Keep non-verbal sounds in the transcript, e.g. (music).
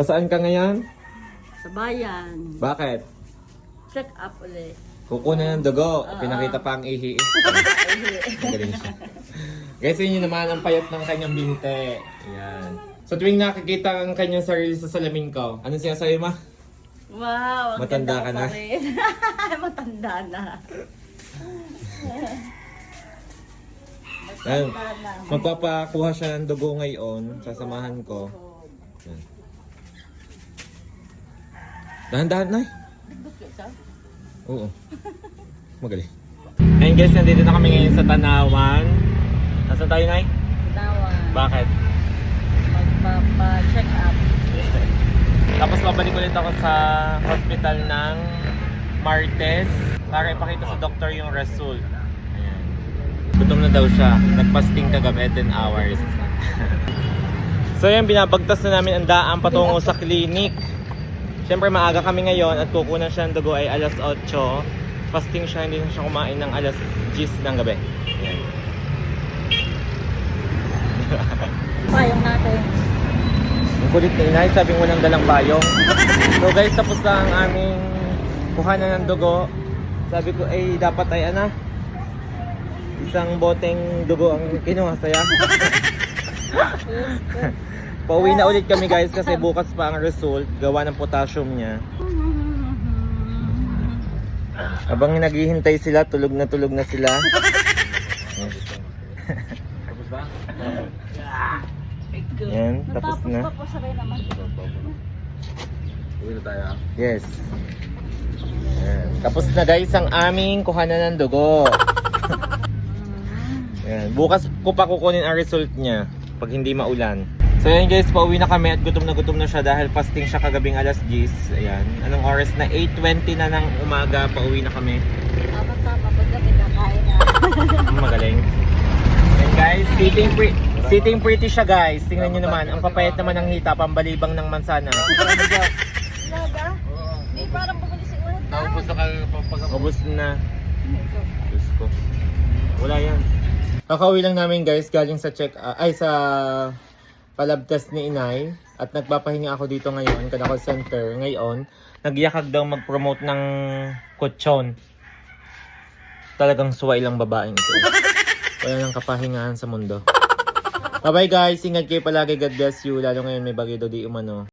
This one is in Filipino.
Pasaan ka ngayon? Sa bayan. Bakit? Check up ulit. Kukunan ng dugo. Pinakita pa (laughs) ang ihi. Magaling siya. Guys, yun yun naman ang payat ng kanyang binte. Ayan. So tuwing nakikita ang kanyang sarili sa salamin ko, anong sinasabi mo? Wow, ang Matanda ganda ka na? pa rin. (laughs) Matanda na. Na. Magpapakuha siya ng dugo ngayon. Sasamahan ko. Ayan. Dahan-dahan na Oo. (laughs) Magaling. Ayun guys, nandito na kami ngayon sa Tanawan. Nasaan tayo, Nay? Tawan. Bakit? Magpapa-check up. (laughs) Tapos babalik ulit ako sa hospital ng Martes para ipakita sa doktor yung result. Ayan. Gutom na daw siya. Nagpasting kagabi 10 hours. (laughs) so yan, binabagtas na namin ang daan patungo sa clinic. Siyempre maaga kami ngayon at kukunan siya ng dugo ay alas 8. Fasting siya, hindi na siya kumain ng alas 10 ng gabi. Ayan. (laughs) Payong natin. Ang kulit ni inay, sabing walang dalang payong. So guys, tapos na ang aming kuhanan ng dugo. Sabi ko, ay dapat ay ano, isang boteng dugo ang kinuha saya. (laughs) Pauwi na ulit kami guys kasi bukas pa ang result, gawa ng potassium niya. Habang naghihintay sila, tulog na tulog na sila. Tapos ba? Yan, tapos na. Tapos sabay naman. Uwi na tayo. Yes. Yan. Tapos na guys ang aming kuhanan ng dugo. (laughs) Yan. Bukas ko pa kukunin ang result niya pag hindi maulan. So yan guys, pauwi na kami at gutom na gutom na siya dahil fasting siya kagabing alas 10. Ayan. Anong oras na? 8.20 na ng umaga, pauwi na kami. Tama tama pag gabi kakain na. (laughs) Magaling. Yan guys, sitting, pre sitting pretty siya guys. Tingnan nyo naman, ang papayat naman ng hita, pambalibang ng mansana. Talaga? Di parang bumili si Ulan. Naubos na kayo Ubus na. Diyos ko. Wala yan. Kakauwi lang namin guys galing sa check ah, ay sa palab ni inay at nagpapahinga ako dito ngayon kada center. Ngayon nagyakag daw mag-promote ng kutsyon. Talagang suway lang babaeng ito. Wala nang kapahingahan sa mundo. Bye bye guys. Ingat kayo palagi. God bless you. Lalo ngayon may bagay daw di umano